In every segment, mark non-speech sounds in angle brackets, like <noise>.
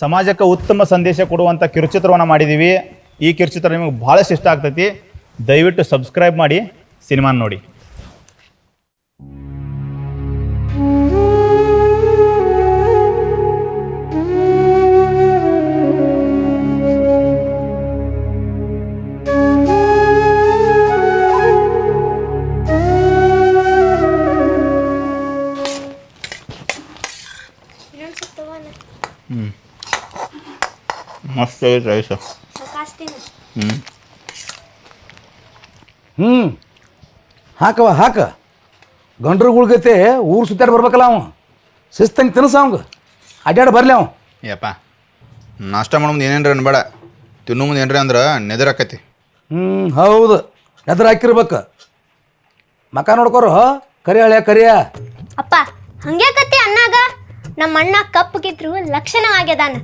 ಸಮಾಜಕ್ಕೆ ಉತ್ತಮ ಸಂದೇಶ ಕೊಡುವಂಥ ಕಿರುಚಿತ್ರವನ್ನು ಮಾಡಿದ್ದೀವಿ ಈ ಕಿರುಚಿತ್ರ ನಿಮಗೆ ಭಾಳಷ್ಟು ಇಷ್ಟ ಆಗ್ತೈತಿ. ದಯವಿಟ್ಟು ಸಬ್ಸ್ಕ್ರೈಬ್ ಮಾಡಿ ಸಿನಿಮಾ ನೋಡಿ. ಆಗೈತೆ ರೈಸ ಹ್ಞೂ ಹ್ಞೂ ಹಾಕವ ಹಾಕ. ಗುಳ್ಗತೆ ಊರು ಸುತ್ತಾಡಿ ಬರ್ಬೇಕಲ್ಲ ಅವ. ಶಿಸ್ತಂಗೆ ತಿನ್ಸ ಅವಂಗ. ಅಡ್ಡಾಡ ಬರಲಿ ಅವ. ಯಪ್ಪ ನಾಷ್ಟ ಮಾಡೋ ಮುಂದೆ ಏನೇನ್ರಿ ಅನ್ಬೇಡ. ತಿನ್ನೋ ಮುಂದೆ ಏನ್ರಿ ಅಂದ್ರೆ ನೆದರಾಕತಿ ಹ್ಞೂ ಹೌದು. ಎದ್ರ ಹಾಕಿರ್ಬೇಕು. ಮಕ ನೋಡ್ಕೋರು ಕರಿ ಹಳೆ ಕರಿಯ. ಅಪ್ಪ ಹಂಗ್ಯಾಕತ್ತಿ ಅಣ್ಣಾಗ? ನಮ್ಮ ಅಣ್ಣ ಕಪ್ಪಗಿದ್ರು ಲಕ್ಷಣವಾಗ್ಯದಾನ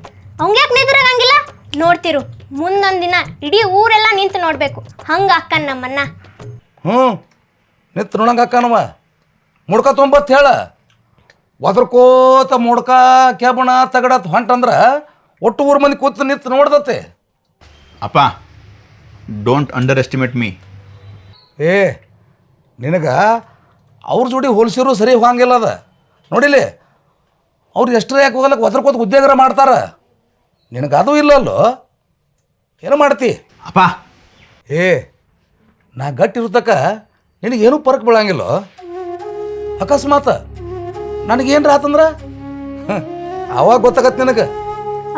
ಅವಂಗ್ಯಾಕೆ ನಿದ್ರಾಗಂಗಿಲ್ಲ ನೋಡ್ತಿರು. ಮುಂದೊಂದು ದಿನ ಇಡೀ ಊರೆಲ್ಲ ನಿಂತು ನೋಡ್ಬೇಕು. ಹಂಗ ಅಕ್ಕ ನಮ್ಮನ್ನ. ಹ್ಞೂ ನಿತ್ ನೋಡಂಗೆ ಅಕ್ಕನವ. ಮುಡ್ಕ ತೊಂಬತ್ತು ಹೇಳ. ಒದರ್ಕೋತ ಮುಡ್ಕ ಕೆಬಣ ತಗಡತ್ ಹೊಂಟಂದ್ರೆ ಒಟ್ಟು ಊರು ಮಂದಿ ಕೂತು ನಿಂತು ನೋಡ್ದತ್ತೆ. ಅಪ್ಪ ಡೋಂಟ್ ಅಂಡರ್ ಎಸ್ಟಿಮೇಟ್ ಮೀ ಏ ನಿನಗೆ ಅವ್ರ ಜೋಡಿ ಹೋಲಿಸಿರು ಸರಿ ಹೋಗಂಗಿಲ್ಲ ಅದ. ನೋಡಿಲಿ ಅವ್ರು ಎಷ್ಟರ ಯಾಕೆ ಹೋಗಲಕ್ಕೆ ಒದರ್ಕೋತ ಉದ್ಯೋಗ ಮಾಡ್ತಾರ. ನಿನಗೆ ಅದು ಇಲ್ಲಲ್ಲೋ? ಏನು ಮಾಡ್ತಿ? ಅಪ್ಪ. ಏ ನಾ ಗಟ್ಟಿ ನಿನಗೇನೂ ನಿನಗೇನು ಪರಕ್ ಬೀಳಂಗಿಲ್ಲ? ಅಕಸ್ಮಾತ್ ನನಗೇನ್ರ ಆತಂದ್ರ? ಹ್ಮ್, ಅವಾಗ ಗೊತ್ತಾಗತ್ತೆ ನಿನಗೆ.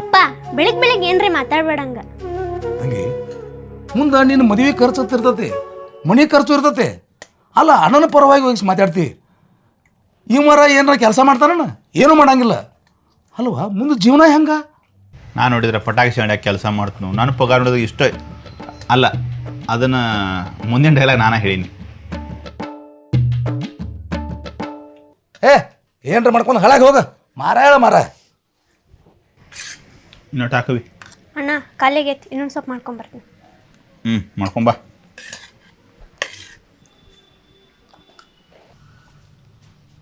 ಅಪ್ಪ ಬೆಳಿಗ್ ಬೆಳಿಗ್ಗೆ ಏನ್ರಿ ಮಾತಾಡ್ಬೇಡಂಗ? ಹಂಗೆ ಮುಂದೆ ನಿನ್ನ ಮದುವೆ ಖರ್ಚು ಅಂತ ಇರ್ತೈತಿ ಮನೆ ಖರ್ಚು ಇರ್ತೈತಿ. ಅಲ್ಲ ಅಣ್ಣನ ಪರವಾಗಿ ಹೋಗಿ ಮಾತಾಡ್ತಿ. ಈ ಮರ ಏನಾರ ಕೆಲಸ ಮಾಡ್ತಾನಣ್ಣ? ಏನೂ ಮಾಡಂಗಿಲ್ಲ. ಅಲ್ವಾ ಮುಂದೆ ಜೀವನ ಹೆಂಗ? ನಾನು ನೋಡಿದ್ರೆ ಪಟಾಕಿ ಶಾಂಡ್ಯಾಗ ಕೆಲಸ ಮಾಡ್ತೀನಿ. ನಾನು ಪಗಾರ ನೋಡಿದ್ರೆ ಇಷ್ಟ. ಅಲ್ಲ ಅದನ್ನು ಮುಂದಿನ ಡೈಲಾಗ್ ನಾನು ಹೇಳೀನಿ. ಏ ಏನ್ರ ಮಾಡ್ಕೊಂಡು ಹಳಾಗಿ ಹೋಗ. ಮಾರ ಹೇಳ ಮಾರ ಇನ್ನೊಟ್ಟು ಹಾಕವಿ ಅಣ್ಣ ಕಾಲಿಗೆ ಇನ್ನೊಂದು ಸ್ವಲ್ಪ ಮಾಡ್ಕೊಂಬರ್ತೀನಿ ಹ್ಞೂ ಮಾಡ್ಕೊಂಬಾ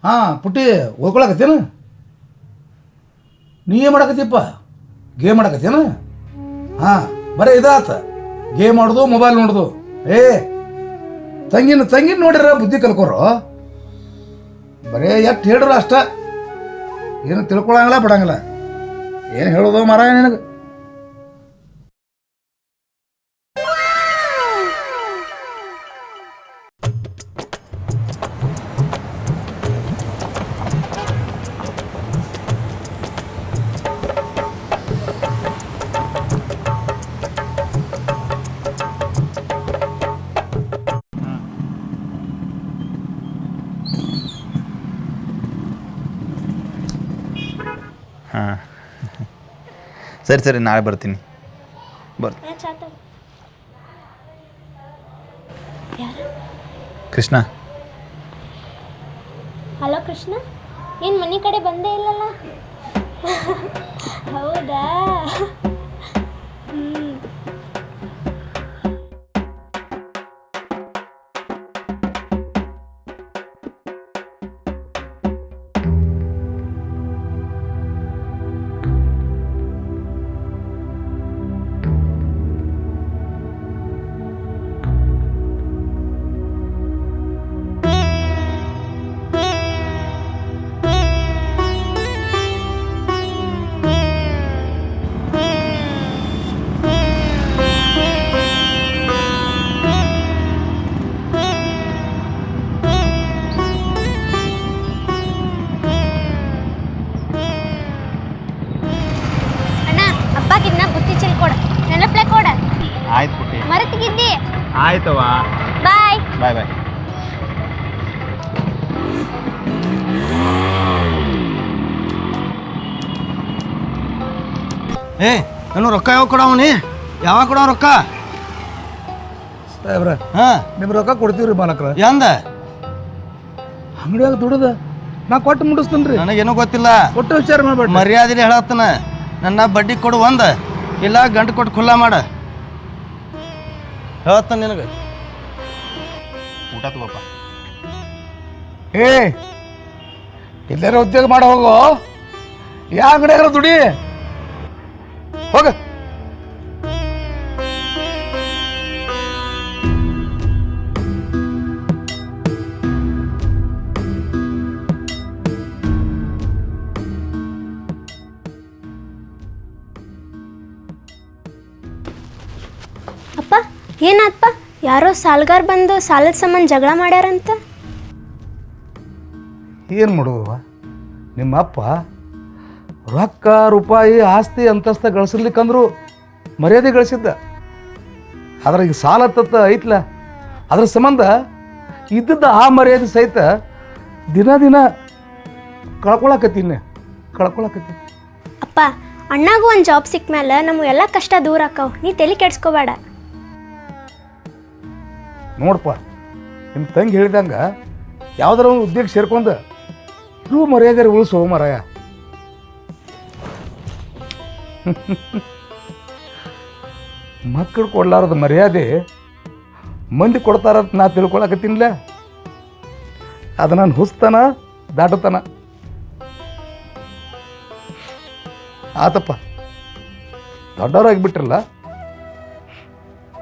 ಹಾಂ ಪುಟ್ಟಿ ಓದ್ಕೊಳಕತ್ತೇನು ನೀ ಏನು ಮಾಡಕತ್ತೀಪ್ಪ ಗೇಮ್ ಮಾಡಕತ್ತೇನ ಹಾಂ, ಬರೇ ಇದಾತ. ಗೇಮ್ ಮಾಡೋದು ಮೊಬೈಲ್ ನೋಡೋದು. ಏ, ತಂಗಿನ ತಂಗಿನ ನೋಡಿರ ಬುದ್ಧಿ ಕಲ್ಕೋರು? ಬರೇ ಎಷ್ಟು ಹೇಳ್ರು ಅಷ್ಟ? ಏನು ತಿಳ್ಕೊಳಂಗಿಲ್ಲ, ಬಿಡಂಗಿಲ್ಲ. ಏನು ಹೇಳೋದು ಮಾರಾಯ ನಿನಗೆ? ಸರಿ ಸರಿ ನಾಳೆ ಬರ್ತೀನಿ. ಬರ್ ಕೃಷ್ಣ. ಹಲೋ ಕೃಷ್ಣ ಏನು ಮನೆ ಕಡೆ ಬಂದೇ ಇಲ್ಲಲ್ಲ? ಹೌದಾ? ಮರೆತಿಗಿದ್ದಿ ಆಯ್ತವ ಬಾಯ್ ಬಾಯ್ ಬಾಯ್ ಏ ನಾನು ರೊಕ್ಕ ಯಾವಾಗ ಕೊಡವನಿ ಯಾವಾಗ ಕೊಡವ ರೊಕ್ಕ? ಸಾಹೇಬ್ರ ಹಾಂ. ನಿಮ್ಮ ರೊಕ್ಕ ಕೊಡ್ತೀವಿ ರೀ ಮಾಲಕ್ರ ಎಂದ? ಅಂಗಡಿಯಾಗ ದುಡದ. ನಾ ಕೊಟ್ಟು ಮುಡಿಸ್ತೇನ್ರಿ ರೀ ನನಗೇನು ಗೊತ್ತಿಲ್ಲ. ಕೊಟ್ಟು ವಿಚಾರ ಮಾಡ್ಬೇಡ ಮರ್ಯಾದೆ ಹೇಳತ್ತನ. ನನ್ನ ಬಡ್ಡಿ ಕೊಡು ಒಂದ. ಇಲ್ಲ ಗಂಟು ಕೊಟ್ಟು ಖುಲ್ಲಾ ಮಾಡ. ಹೇಳ್ತಾನೆ ನಿನಗೆ. ಊಟ ತಗೋಪ್ಪ. ಏ ಎಲ್ಲರೂ ಉದ್ಯೋಗ ಮಾಡೋ ಹೋಗೋ. ಯಾವ ಅಂಗಡಿಯಾಗ ದುಡಿ. ಹೋಗ. ಏನಾತ್ಪ? ಯಾರೋ ಸಾಲ್ಗಾರ್ ಬಂದು ಸಾಲದ ಸಂಬಂಧ ಜಗಳ ಮಾಡ್ಯಾರಂತ? ಏನು ಮಾಡುವ ನಿಮ್ಮ ಅಪ್ಪ ರೊಕ್ಕ ರೂಪಾಯಿ ಆಸ್ತಿ ಅಂತಸ್ತ ಗಳಿಸ್ಲಿಕ್ಕಂದ್ರು ಮರ್ಯಾದೆ ಗಳಿಸಿದ್ದ. ಆದ್ರೆ ಈಗ ಸಾಲ ತತ್ತ ಐತ್ಲ. ಅದ್ರ ಸಂಬಂಧ ಇದ್ದದ್ದ ಆ ಮರ್ಯಾದೆ ಸಹಿತ ದಿನ ದಿನ ಕಳ್ಕೊಳಕತ್ತೀನಿ ಕಳ್ಕೊಳಕತ್ತೀನಿ ಅಪ್ಪ ಅಣ್ಣಗೂ ಒಂದು ಜಾಬ್ ಸಿಕ್ಕ ಮೇಲೆ ನಮಗೆಲ್ಲ ಎಲ್ಲ ಕಷ್ಟ ದೂರ ಆಕ್ಕವ್. ನೀ ತಲೆ ಕೆಡ್ಸ್ಕೋಬೇಡ. ನೋಡಪ್ಪ ನಿಮ್ಮ ತಂಗಿ ಹೇಳಿದಂಗ ಯಾವ್ದಾರ ಒಂದು ಉದ್ಯೋಗ ಸೇರ್ಕೊಂಡು ಇದು ಮರ್ಯಾದೆ ಉಳಿಸೋ ಮರಾಯ. <laughs> ಮಕ್ಕಳು ಕೊಡಲಾರದ ಮರ್ಯಾದೆ ಮಂದಿ ಕೊಡ್ತಾರಂತ ನಾ ತಿಳ್ಕೊಳಕತ್ತೀನಿಲ್ಲ ಅದು ನಾನು ಹುಸ್ತನ, ದಾಟತನ. ಆತಪ್ಪ. ದೊಡ್ಡವರಾಗಿಬಿಟ್ರಲ್ಲ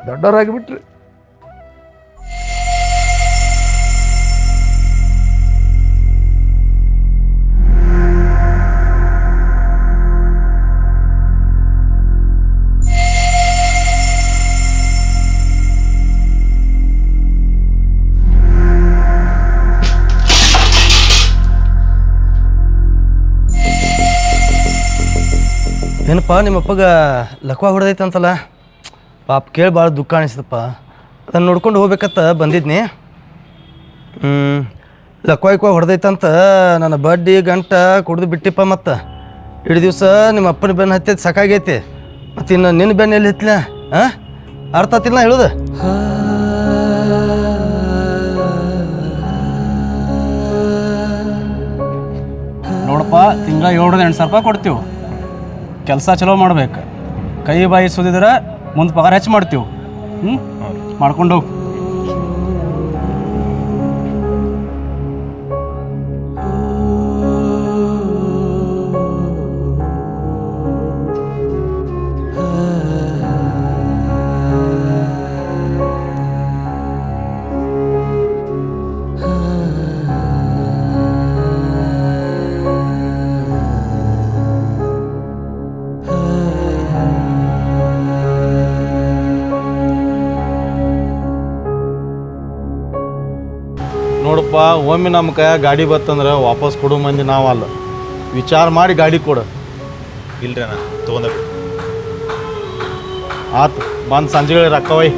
ದೊಡ್ಡವರಾಗಿಬಿಟ್ರಿ ಏನಪ್ಪ, ನಿಮ್ಮ ಅಪ್ಪಗ ಲಕ್ವ ಹೊಡೆದೈತಂತಲ್ಲ? ಪಾಪ ಕೇಳಿ ಭಾಳ ದುಃಖ ಅನಿಸ್ತಪ್ಪ ಅದನ್ನು ನೋಡ್ಕೊಂಡು ಹೋಗ್ಬೇಕತ್ತ ಬಂದಿದ್ನಿ. ಲಕ್ವ ಇಕ್ವ ಹೊಡೆದೈತಂತ ನನ್ನ ಬಡ್ಡಿ ಗಂಟ ಕುಡಿದು ಬಿಟ್ಟಿಪ್ಪ ಮತ್ತು. ಇಡೀ ದಿವಸ ನಿಮ್ಮ ಅಪ್ಪನ ಬೆನ್ನು ಹತ್ತೈತೆ ಸಾಕಾಗೈತಿ. ಮತ್ತು ಇನ್ನು ನಿನ್ನ ಬೆನ್ನು ಎಲ್ಲಿ ಹತ್ತಲ ಹಾಂ ಅರ್ಥ ಆತಿಲ್ಲ ಹೇಳೋದು? ನೋಡಪ್ಪ, ತಿಂಗಳ ಏಳರಿಂದ ಎಂಟು ಸಾವಿರ ರೂಪಾಯಿ ಕೊಡ್ತೀವಿ. ಕೆಲಸ ಚಲೋ ಮಾಡ್ಬೇಕು. ಕೈ ಬಾಯಿ ಸುದಿದ್ರೆ ಮುಂದೆ ಪಗಾರ ಹೆಚ್ಚು ಮಾಡ್ತೀವಿ. ಹ್ಞೂ ಮಾಡ್ಕೊಂಡು ಹೋಗಿ. ನೋಡಪ್ಪ ಒಮ್ಮೆ ನಮ್ಮ ಕೈಯಾಗ ಗಾಡಿ ಬತ್ತಂದ್ರೆ ವಾಪಸ್ ಕೊಡೋ ಮಂದಿ ನಾವಲ್ಲ. ವಿಚಾರ ಮಾಡಿ ಗಾಡಿ ಕೊಡು. ಇಲ್ರಿ ಅಣ್ಣ ತೊಗೊಂಡ ಆತು ಬಂದು ಸಂಜೆಗಳಿಗೆ ರೊಕ್ಕ ಒಯ್.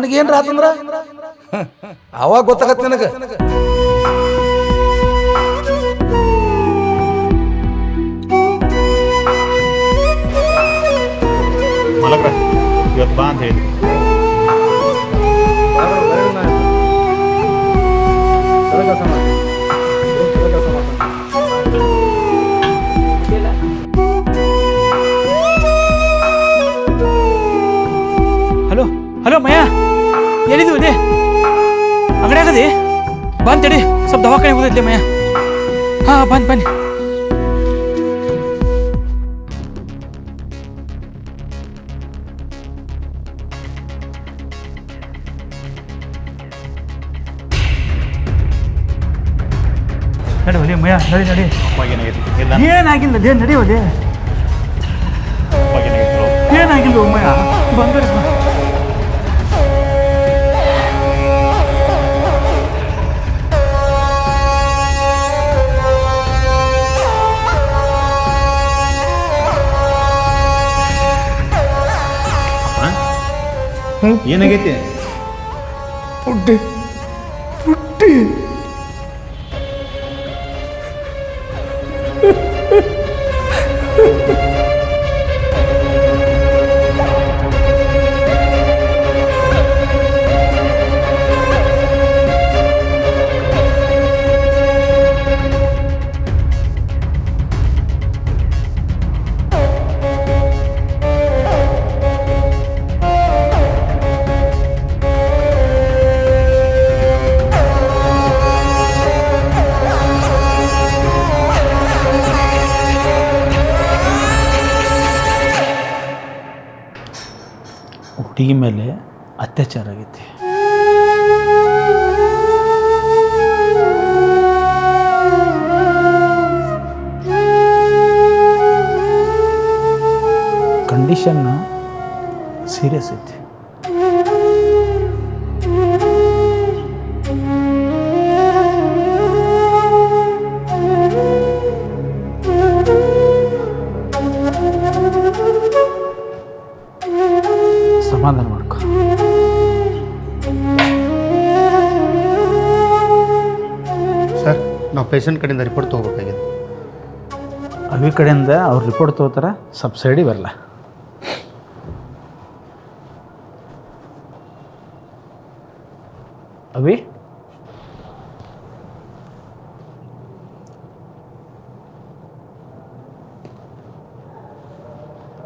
ನನಗೇನ್ರ ಆತಂದ್ರ? ಅವಾಗ ಗೊತ್ತಾಗತ್ತೆ ನನಗೆ. ಮಲಗ್ರ ಇವತ್ತು ಬಾ ಅಂತ ಹೇಳಿ. ತಡಿ ಸ್ವಲ್ಪ ದವಾಖಾನೆ ಹೋಗೈತಿ ಮಯ್ಯ. ಹಾ ಬಂದ್ ಬನ್ನಿ. ನಡಿ ಮಯ್ಯ ನಡಿ ನಡಿ. ಏನಾಗಿಲ್ಲ ನಡಿ ಒಲೆ ಏನಾಗಿಲ್ಲ ಮಯ್ಯ ಬಂದರೆ ಏನಾಗೈತಿ? ಹುಡುಗಿ ಮೇಲೆ ಅತ್ಯಾಚಾರ ಆಗೈತಿ. ಕಂಡೀಷನ್ ಸೀರಿಯಸ್ ಐತಿ. ಪೇಷಂಟ್ ಕಡೆಯಿಂದ ರಿಪೋರ್ಟ್ ತೊಗೋಬೇಕಾಗಿದೆ. ಅವಿ ಕಡೆಯಿಂದ ಅವ್ರು ರಿಪೋರ್ಟ್ ತೊಗೋತಾರ ಸಬ್ಸಿಡಿ ಬರಲ್ಲ. ಅವಿ?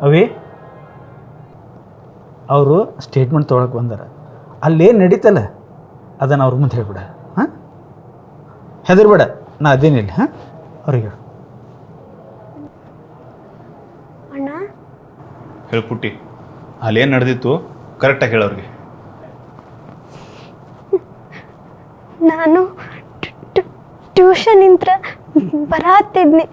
ಅವಿ? ಅವರು ಸ್ಟೇಟ್ಮೆಂಟ್ ತೊಗೊಳಕ್ಕೆ ಬಂದಾರ. ಅಲ್ಲೇನು ನಡೀತಲ್ಲ? ಅದನ್ನು ಅವ್ರ ಮುಂದೆ ಹೇಳ್ಬಿಡ. ಹಾಂ? ಹೆದರ್ಬೇಡ. ನಾ ಅದೇನಿಲ್ಲ ಹಾಂ? ಅವ್ರಿಗೆ ಹೇಳು. ಅಣ್ಣ? ಹೇಳ್ಪುಟ್ಟಿ ಅಲ್ಲೇನು ನಡೆದಿತ್ತು? ಕರೆಕ್ಟಾಗಿ ಹೇಳೋರಿಗೆ ನಾನು ಟ್ಯೂಷನ್ ಇಂತ್ರ ಬರಾತಿದ್ನಿ.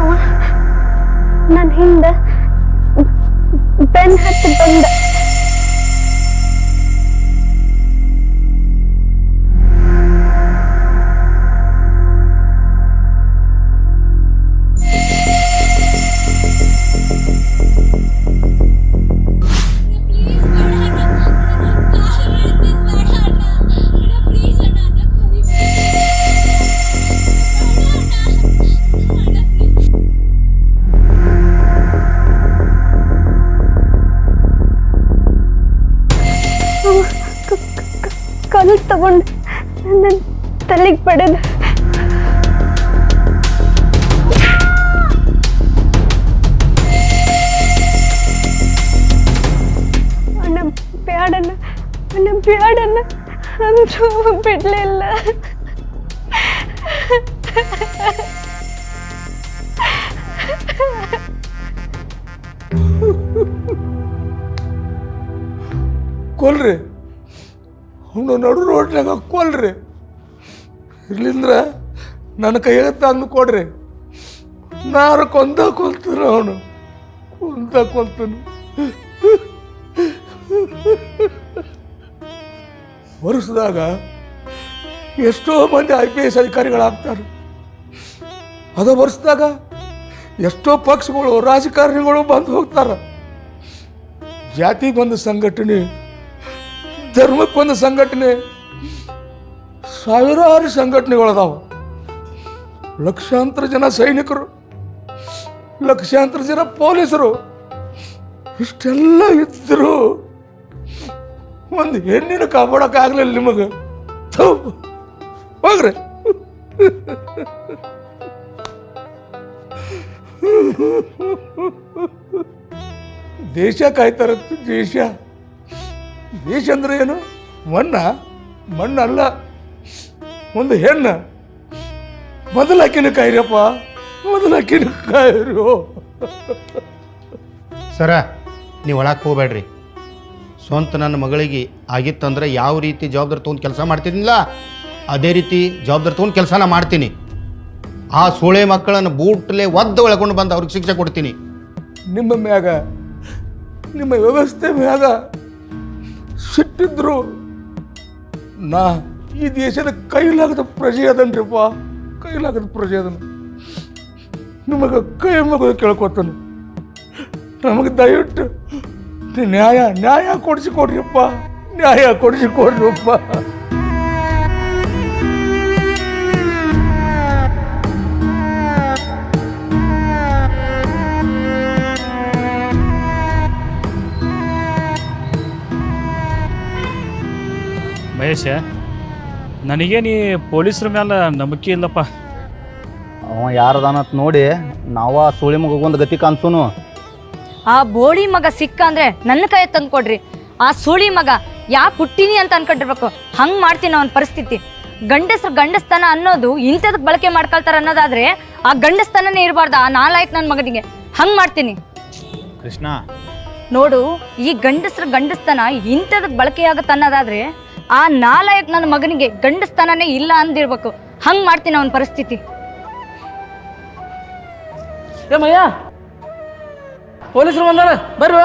ಅವ ನನ್ನ ಹಿಂದ ಬೆನ್ ಹತ್ತಿ ಬಂದ. ಕೊಲ್ರಿ. ಅವನು ನಡು ರೋಡ್ನಾಗ ಕೊಲ್ರಿ. ಇರ್ಲಿಂದ್ರ ನನ್ನ ಕೈಯಾಗ ತಂದು ಕೊಡ್ರಿ. ನಾರು ಕೊಂದ ಕೊಲ್ತಾನ ಅವನು. ಕೊಂದ ಕೊಲ್ತಾನು. ವರ್ಷದಾಗ ಎಷ್ಟೋ ಮಂದಿ ಐ ಪಿ ಎಸ್ ಅಧಿಕಾರಿಗಳಾಗ್ತಾರೆ. ಅದು ವರ್ಷದಾಗ ಎಷ್ಟೋ ಪಕ್ಷಗಳು, ರಾಜಕಾರಣಿಗಳು ಬಂದು ಹೋಗ್ತಾರ. ಜಾತಿಗೊಂದು ಸಂಘಟನೆ, ಧರ್ಮಕ್ಕೆ ಬಂದ ಸಂಘಟನೆ, ಸಾವಿರಾರು ಸಂಘಟನೆಗಳದಾವ. ಲಕ್ಷಾಂತರ ಜನ ಸೈನಿಕರು, ಲಕ್ಷಾಂತರ ಜನ ಪೊಲೀಸರು, ಇಷ್ಟೆಲ್ಲ ಇದ್ದರು ಒಂದು ಹೆಣ್ಣಿನ ಕಾಪಾಡೋಕ್ಕಾಗಲಿಲ್ಲ ನಿಮಗೆ. ಹೋಗ್ರಿ. ದೇಶ ಕಾಯ್ತಾರತ್ತು ದೇಶ. ದೇಶ ಅಂದ್ರೆ ಏನು? ಮಣ್ಣ. ಮಣ್ಣಲ್ಲ. ಒಂದು ಹೆಣ್ಣು. ಕಾಯಿರಪ್ಪ. ಕಾಯ್ರಪ್ಪ ಮೊದಲಾಕಿನ ಕಾಯ್ರು. ಸರ, ನೀವು ಒಳಕ್ಕೆ ಹೋಗ್ಬೇಡ್ರಿ. ಸ್ವಂತ ನನ್ನ ಮಗಳಿಗೆ ಆಗಿತ್ತಂದ್ರೆ ಯಾವ ರೀತಿ ಜವಾಬ್ದಾರಿ ತೊಗೊಂಡು ಕೆಲಸ ಮಾಡ್ತೀನಿಲ್ಲ ಅದೇ ರೀತಿ ಜವಾಬ್ದಾರಿ ತೊಗೊಂಡು ಕೆಲಸನ ಮಾಡ್ತೀನಿ. ಆ ಸೋಳೆ ಮಕ್ಕಳನ್ನು ಬೂಟ್ಲೆ ಒದ್ದು ಒಳಕೊಂಡು ಬಂದು ಅವ್ರಿಗೆ ಶಿಕ್ಷೆ ಕೊಡ್ತೀನಿ. ನಿಮ್ಮ ಮ್ಯಾಗ, ನಿಮ್ಮ ವ್ಯವಸ್ಥೆ ಮ್ಯಾಗ ಸಿಟ್ಟಿದ್ರು ನಾ ಈ ದೇಶದ ಕೈಲಾಗದ ಪ್ರಜೆ ಅದನ್ರಿಪ್ಪ. ಕೈಲಾಗದ ಪ್ರಜೆ ಅದನ್ನು. ನಿಮಗೆ ಕೈ ಮಗು ಕೇಳ್ಕೊತಾನೆ. ನಮಗೆ ದಯವಿಟ್ಟು ನ್ಯಾಯ ನ್ಯಾಯ ಕೊಡಿಸಿ ಕೊಡ್ರಿಪ್ಪ. ನ್ಯಾಯ ಕೊಡಿಸಿ ಮಹೇಶ ನನಗೆ ನೀ ಪೊಲೀಸ್ರ ಮೇಲೆ ನಂಬಿಕೆ ಇಲ್ಲಪ್ಪ. ಅವ ಯಾರದಾನತ್ ನೋಡಿ ನಾವ ಸುಳಿ ಮಗೊಂದು ಗತಿ ಕಾಣಿಸೋನು. ಆ ಬೋಳಿ ಮಗ ಸಿಕ್ಕ ಅಂದ್ರೆ ನನ್ನ ಕೈ ತಂದು ಕೊಡ್ರಿ. ಆ ಸೂಳಿ ಮಗ ಯಾಕೆ ಹುಟ್ಟಿನಿ ಅಂತ ಅನ್ಕೊಂಡಿರ್ಬೇಕು. ಹಂಗ್ ಮಾಡ್ತೀನಿ ಅವನ ಪರಿಸ್ಥಿತಿ. ಗಂಡಸ್ರ ಗಂಡಸ್ತನ ಅನ್ನೋದು ಇಂಥದಕ್ಕೆ ಬಳಕೆ ಮಾಡ್ಕೊಳ್ತಾರ ಅನ್ನೋದಾದ್ರೆ ಆ ಗಂಡಸ್ತನನೇ ಇರಬಾರ್ದ ಆ ನಾಲಾಯಕ್ ನನ್ನ ಮಗನಿಗೆ. ಹಂಗ್ ಮಾಡ್ತೀನಿ. ಕೃಷ್ಣ. ನೋಡು ಈ ಗಂಡಸ್ರ ಗಂಡಸ್ತನ ಇಂಥದಕ್ಕೆ ಬಳಕೆ ಆಗತ್ತೆ ಅನ್ನೋದಾದ್ರೆ ಆ ನಾಲಾಯಕ್ ನನ್ನ ಮಗನಿಗೆ ಗಂಡಸ್ತಾನೇ ಇಲ್ಲ ಅಂದಿರ್ಬೇಕು. ಹಂಗ್ ಮಾಡ್ತೀನಿ ಅವನ ಪರಿಸ್ಥಿತಿ. ಏ ಪೊಲೀಸರು ಬಂದಾರ, ಬರ್ರಿ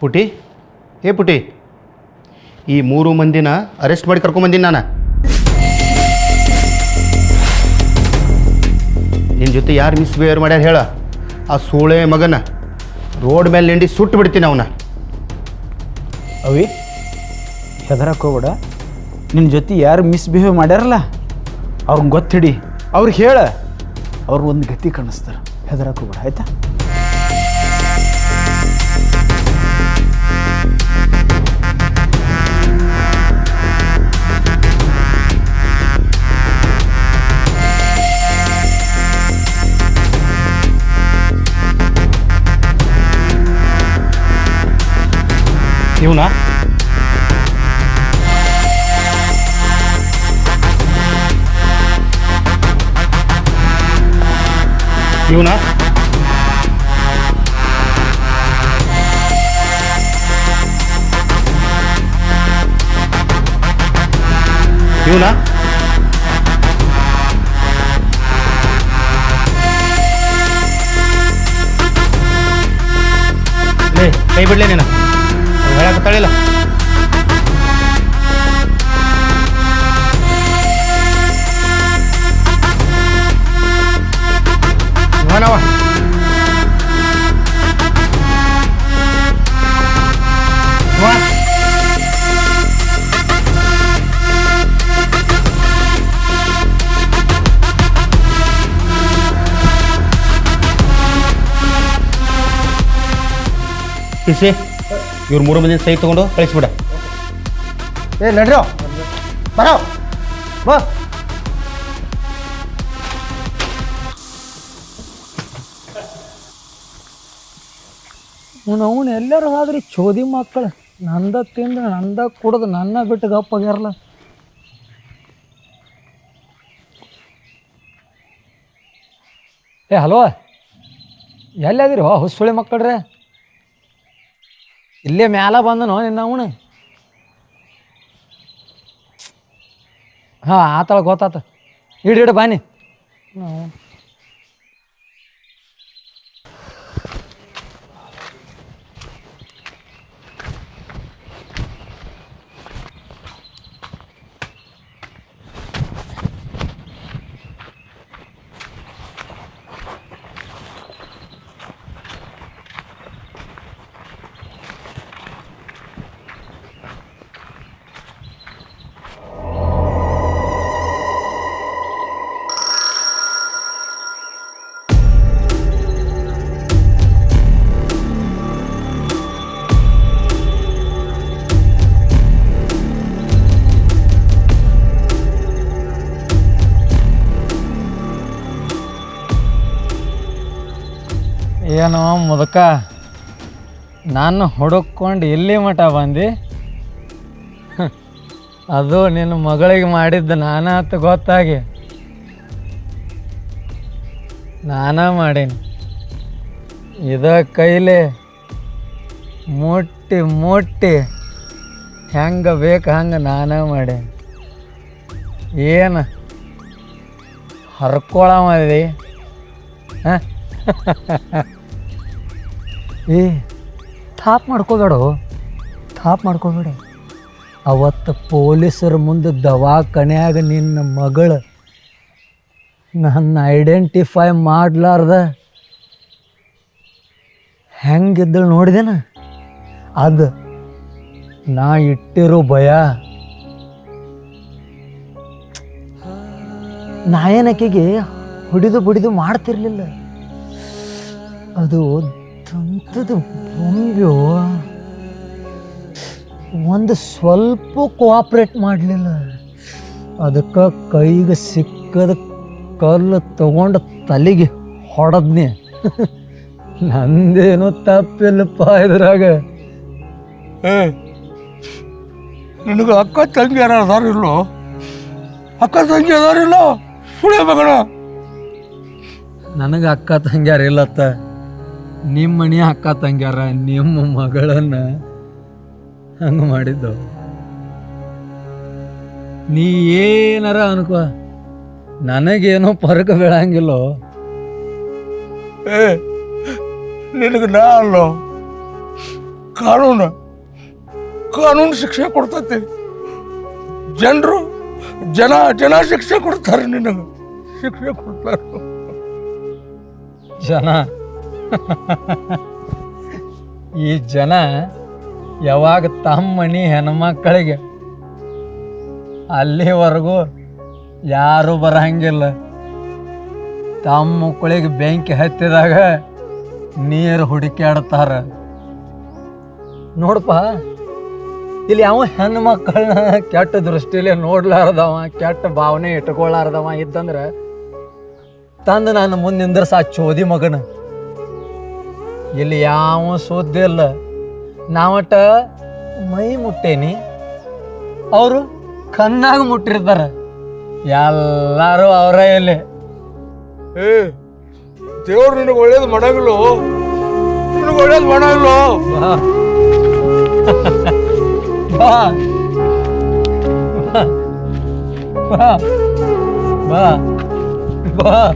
ಪುಟಿ? ಏ ಪುಟಿ? ಈ ಮೂರು ಮಂದಿನ ಅರೆಸ್ಟ್ ಮಾಡಿ ಕರ್ಕೊಂಬಂದಿನಿ ನಾನು. ನಿನ್ನ ಜೊತೆ ಯಾರು ಮಿಸ್ಬಿಹೇವ್ ಮಾಡ್ಯಾರ ಹೇಳ. ಆ ಸೂಳೆ ಮಗನ ರೋಡ್ ಮೇಲೆ ನಿಂಡಿ ಸುಟ್ಟು ಬಿಡ್ತೀನಿ ಅವನ. ಅವಿ ಹೆದರಕ್ಕೆ ಹೋಗ್ಬೇಡ. ನಿನ್ನ ಜೊತೆ ಯಾರು ಮಿಸ್ಬಿಹೇವ್ ಮಾಡ್ಯಾರಲ್ಲ ಅವ್ರನ್ನ ಗೊತ್ತಿಡಿ. ಅವ್ರಿಗೆ ಹೇಳ. ಅವ್ರು ಒಂದು ಗತಿ ಕಾಣಿಸ್ತಾರೆ. ಹೆದರಕ್ಕೆ ಹೋಗ್ಬೇಡ, ಆಯ್ತಾ? ಇವನಾ ಇವನಾ ಇವನಾ ಕೈ ಬಿಡ್ಲೇ ನೀನು. Primera pasarela. Buena va. Sí. ಇವ್ರು ಮೂರು ಮಂದಿ ಸೈ ತಗೊಂಡು ಕಳಿಸ್ಬಿಡ. ಏ ನಡ್ರೋ. ಬರೋ. ಬಾ. ಅವನು ಎಲ್ಲರೂ ಆದ್ರಿ ಚೋದಿ ಮಕ್ಕಳು. ನಂದ ತಿಂದು ನಂದ ಕುಡ್ದು ನನ್ನ ಬಿಟ್ಟು ಗಪ್ಪಾಗ್ಯಾರಲ್ಲ ಏ ಹಲೋ. ಎಲ್ಲದಿರೋ ಹುಸುಳಿ ಮಕ್ಕಳ್ರೆ? ಇಲ್ಲೇ ಮ್ಯಾಲ ಬಂದನು ನಿನ್ನ ಅವನು? ಹಾಂ ಆತಳ ಗೊತ್ತಾತ. ಹಿಡ್ ಹಿಡು ಬನ್ನಿ. ಹ್ಞೂ ಏನೋ ಮುದಕ. ನಾನು ಹುಡುಕೊಂಡು ಎಲ್ಲಿ ಮಠ ಬಂದು. ಅದು ನಿನ್ನ ಮಗಳಿಗೆ ಮಾಡಿದ್ದು ನಾನಾತ ಗೊತ್ತಾಗಿ. ನಾನಾ ಮಾಡೀನಿ. ಇದ ಕೈಲಿ ಮುಟ್ಟಿ ಮುಟ್ಟಿ ಹೆಂಗೆ ಬೇಕು ಹಂಗೆ ನಾನೇ ಮಾಡೀನಿ. ಏನು ಹರ್ಕೊಳ ಮದಿ ಹಾಂ ಏ, ಥಾಪ್ ಮಾಡ್ಕೋಬೇಡ. ಥಾಪ್ ಮಾಡ್ಕೋಬೇಡ. ಅವತ್ತು ಪೊಲೀಸರ ಮುಂದೆ ದವಾಖಾನೆಯಾಗ ನಿನ್ನ ಮಗಳು ನನ್ನ ಐಡೆಂಟಿಫೈ ಮಾಡಲಾರ್ದ. ಹೆಂಗಿದ್ದಳು ನೋಡಿದೆನ? ಅದು ನಾ ಇಟ್ಟಿರೋ ಭಯ. ನಾಯನಕಿಗೆ ಹೊಡಿದು ಬಿಡಿದು ಮಾಡ್ತಿರ್ಲಿಲ್ಲ. ಅದು ದಂತದ ಬೊಂಬೆಯೋ ಒಂದು ಸ್ವಲ್ಪ ಕೋಆಪ್ರೇಟ್ ಮಾಡಲಿಲ್ಲ. ಅದಕ್ಕೆ ಕೈಗೆ ಸಿಕ್ಕದ ಕಲ್ಲು ತಗೊಂಡು ತಲೆಗೆ ಹೊಡೆದ್ನೆ. ನಂದೇನು ತಪ್ಪಿಲ್ಲಪ್ಪ ಇದ್ರಾಗ. ನಿನಗೆ ಅಕ್ಕ ತಂಗಿ ಯಾರು ಇಲ್ಲೋ? ಅಕ್ಕ ತಂಗಿ ಅದಾರ ಇಲ್ಲೋ? ಸುಳಿಯ ಮಗನ. ನನಗೆ ಅಕ್ಕ ತಂಗ್ಯಾರ ಇಲ್ಲತ್ತ. ನಿಮ್ಮ ಮನೆ ಅಕ್ಕ ತಂಗ್ಯಾರ ನಿಮ್ಮ ಮಗಳನ್ನ ಹಂಗೆ ಮಾಡಿದ್ದು. ನೀ ಏನಾರ ಅನ್ಕೋ ನನಗೇನೋ ಪರಕ ಬೀಳಂಗಿಲ್ಲೋ. ಏ ನಿನಗೆ ನಾ ಅಲ್ಲೋ? ಕಾನೂನು ಕಾನೂನು ಶಿಕ್ಷೆ ಕೊಡ್ತೈತಿ. ಜನರು ಜನ ಜನ ಶಿಕ್ಷೆ ಕೊಡ್ತಾರೆ ನಿನಗೆ. ಶಿಕ್ಷೆ ಕೊಡ್ತಾರೆ. ಜನ ಈ ಜನ ಯಾವಾಗ ತಮ್ಮ ಮನೆ ಹೆಣ್ಮಕ್ಕಳಿಗೆ ಅಲ್ಲಿವರೆಗೂ ಯಾರು ಬರಹಂಗಿಲ್ಲ ತಮ್ಮ ಮಕ್ಕಳಿಗೆ ಬೆಂಕಿ ಹತ್ತಿದಾಗ ನೀರು ಹುಡುಕ್ಯಾಡ್ತಾರ. ನೋಡಪ್ಪ, ಇಲ್ಲಿ ಯಾವ ಹೆಣ್ಣು ಮಕ್ಕಳನ್ನ ಕೆಟ್ಟ ದೃಷ್ಟಿಲಿ ನೋಡ್ಲಾರ್ದವ, ಕೆಟ್ಟ ಭಾವನೆ ಇಟ್ಕೊಳ್ಳಾರ್ದವ ಇದ್ದಂದ್ರೆ ತಂದು ನಾನು ಮುಂದೆ ನಿಂದ್ರಸ ಚೋದಿ ಮಗನ. ಇಲ್ಲಿ ಯಾವ ಸುದ್ದಿ ಇಲ್ಲ. ನಾವಟ ಮೈ ಮುಟ್ಟೇನಿ. ಅವರು ಕಣ್ಣಾಗ ಮುಟ್ಟಿರ್ತಾರ. ಎಲ್ಲರೂ ಅವರೇ ಇಲ್ಲಿ ಏ ದೇವ್ರು ನಿನಗೆ ಒಳ್ಳೇದು ಮಾಡಂಗಿಲ್ಲ? ನಿನಗೆ ಒಳ್ಳೇದು ಮಾಡಂಗಿಲ್ಲ? ಬಾ. ಬಾ. ಬಾ. ಬಾ.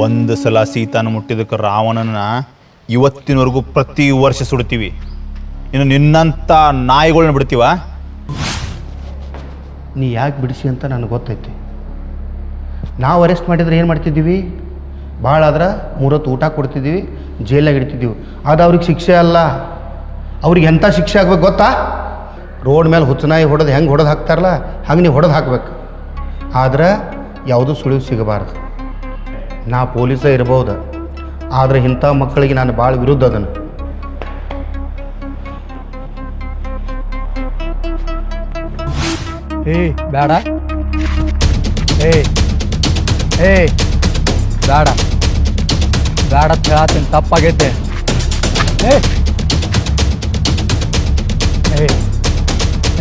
ಒಂದು ಸಲ ಸೀತಾನ ಮುಟ್ಟಿದಕ್ಕೆ ರಾವಣನ ಇವತ್ತಿನವರೆಗೂ ಪ್ರತಿ ವರ್ಷ ಸುಡ್ತೀವಿ ಇನ್ನು ನಿನ್ನಂಥ ನಾಯಿಗಳನ್ನ ಬಿಡ್ತೀವ? ನೀ ಯಾಕೆ ಬಿಡಿಸಿ ಅಂತ ನನಗೆ ಗೊತ್ತೈತಿ. ನಾವು ಅರೆಸ್ಟ್ ಮಾಡಿದ್ರೆ ಏನು ಮಾಡ್ತಿದ್ದೀವಿ? ಭಾಳ ಆದ್ರೆ ಮೂರೊತ್ತು ಊಟ ಕೊಡ್ತಿದ್ದೀವಿ ಜೈಲಾಗಿ ಇಡ್ತಿದ್ದೀವಿ. ಅದು ಅವ್ರಿಗೆ ಶಿಕ್ಷೆ ಅಲ್ಲ. ಅವ್ರಿಗೆ ಎಂಥ ಶಿಕ್ಷೆ ಆಗ್ಬೇಕು ಗೊತ್ತಾ? ರೋಡ್ ಮೇಲೆ ಹುಚ್ಚನಾಯಿ ಹೊಡೆದು ಹೆಂಗೆ ಹೊಡೆದು ಹಾಕ್ತಾರಲ್ಲ, ಹಂಗೆ ನೀವು ಹೊಡೆದು ಹಾಕ್ಬೇಕು. ಆದ್ರೆ ಯಾವುದೂ ಸುಳಿವು ಸಿಗಬಾರ್ದು. ನಾ ಪೊಲೀಸ ಇರ್ಬೋದು. ಆದರೆ ಇಂಥ ಮಕ್ಕಳಿಗೆ ನಾನು ಭಾಳ ವಿರುದ್ಧ ಅದನ್ನು. ಏ, ಬೇಡ. ಏ ಏ, ಬೇಡ. ಬೇಡ ಅಂತ ಹೇಳತ್ತೀನಿ, ತಪ್ಪಾಗೈತೆ. ಏ ಏ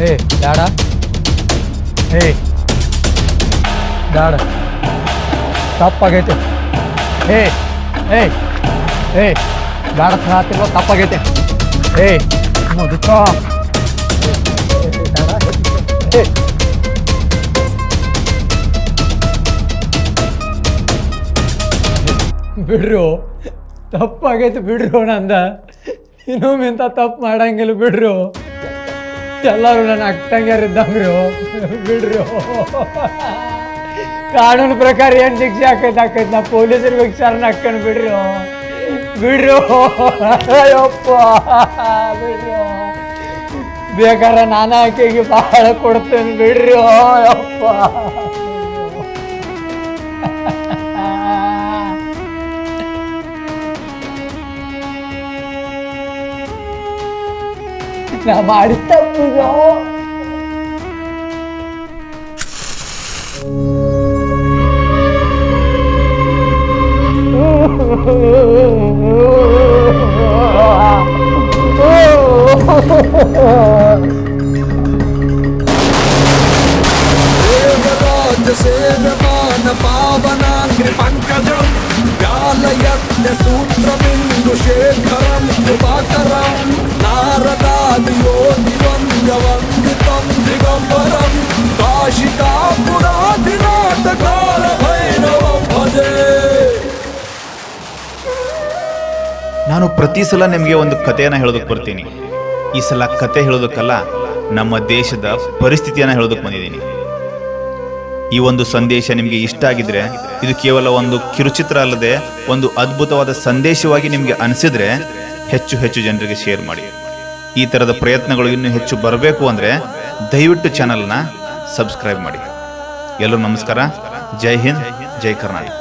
ಏ, ಬೇಡ. ಏ, ಬೇಡ. ತಪ್ಪಾಗೈತೆ. ಏ ಏ ಏ ಬೇಡ ಅಂತ ತಪ್ಪಾಗೈತೆ. ಏ ಮುದುಕ ಬಿಡ್ರು, ತಪ್ಪಾಗೈತೆ ಬಿಡ್ರು ನಂದ. ಇನ್ನೊಮ್ಮೆ ಇಂಥ ತಪ್ಪು ಮಾಡಂಗಿಲ್ಲ ಬಿಡ್ರು. ಎಲ್ಲರೂ ನನ್ನ ಅಕ್ಕಂಗ್ಯಾರಿದ್ದಂಗ್ರು. ಬಿಡ್ರು. ಕಾನೂನು ಪ್ರಕಾರ ಏನು ಶಿಕ್ಷೆ ಆಕೈತೆ ಹಾಕೈತೆ ನಾ ಪೊಲೀಸರಿಗೆ ವಿಚಾರಣೆ ಹಾಕೊಂಡು ಬಿಡ್ರು. ಬಿಡ್ರು. ಅಯ್ಯಪ್ಪ, ಬಿಡ್ರು. ಬೇಕಾರ ನಾನು ಆಕೆಗೆ ಬಹಳ ಕೊಡ್ತೇನೆ ಬಿಡ್ರಿ. ಅಯ್ಯಪ್ಪ. ನಾ ಮಾಡಿದ ತಪ್ಪಿಗೆ. ಪ್ರತಿ ಸಲ ನಿಮಗೆ ಒಂದು ಕಥೆಯನ್ನು ಹೇಳೋದಕ್ಕೆ ಬರ್ತೀನಿ. ಈ ಸಲ ಕತೆ ಹೇಳೋದಕ್ಕಲ್ಲ, ನಮ್ಮ ದೇಶದ ಪರಿಸ್ಥಿತಿಯನ್ನು ಹೇಳೋದಕ್ಕೆ ಬಂದಿದ್ದೀನಿ. ಈ ಒಂದು ಸಂದೇಶ ನಿಮಗೆ ಇಷ್ಟ ಆಗಿದ್ರೆ, ಇದು ಕೇವಲ ಒಂದು ಕಿರುಚಿತ್ರ ಅಲ್ಲದೆ ಒಂದು ಅದ್ಭುತವಾದ ಸಂದೇಶವಾಗಿ ನಿಮಗೆ ಅನಿಸಿದ್ರೆ ಹೆಚ್ಚು ಹೆಚ್ಚು ಜನರಿಗೆ ಶೇರ್ ಮಾಡಿ. ಈ ಥರದ ಪ್ರಯತ್ನಗಳು ಇನ್ನೂ ಹೆಚ್ಚು ಬರಬೇಕು ಅಂದರೆ ದಯವಿಟ್ಟು ಚಾನಲ್ನ ಸಬ್ಸ್ಕ್ರೈಬ್ ಮಾಡಿ. ಎಲ್ಲರೂ ನಮಸ್ಕಾರ. ಜೈ ಹಿಂದ್, ಜೈ ಕರ್ನಾಟಕ.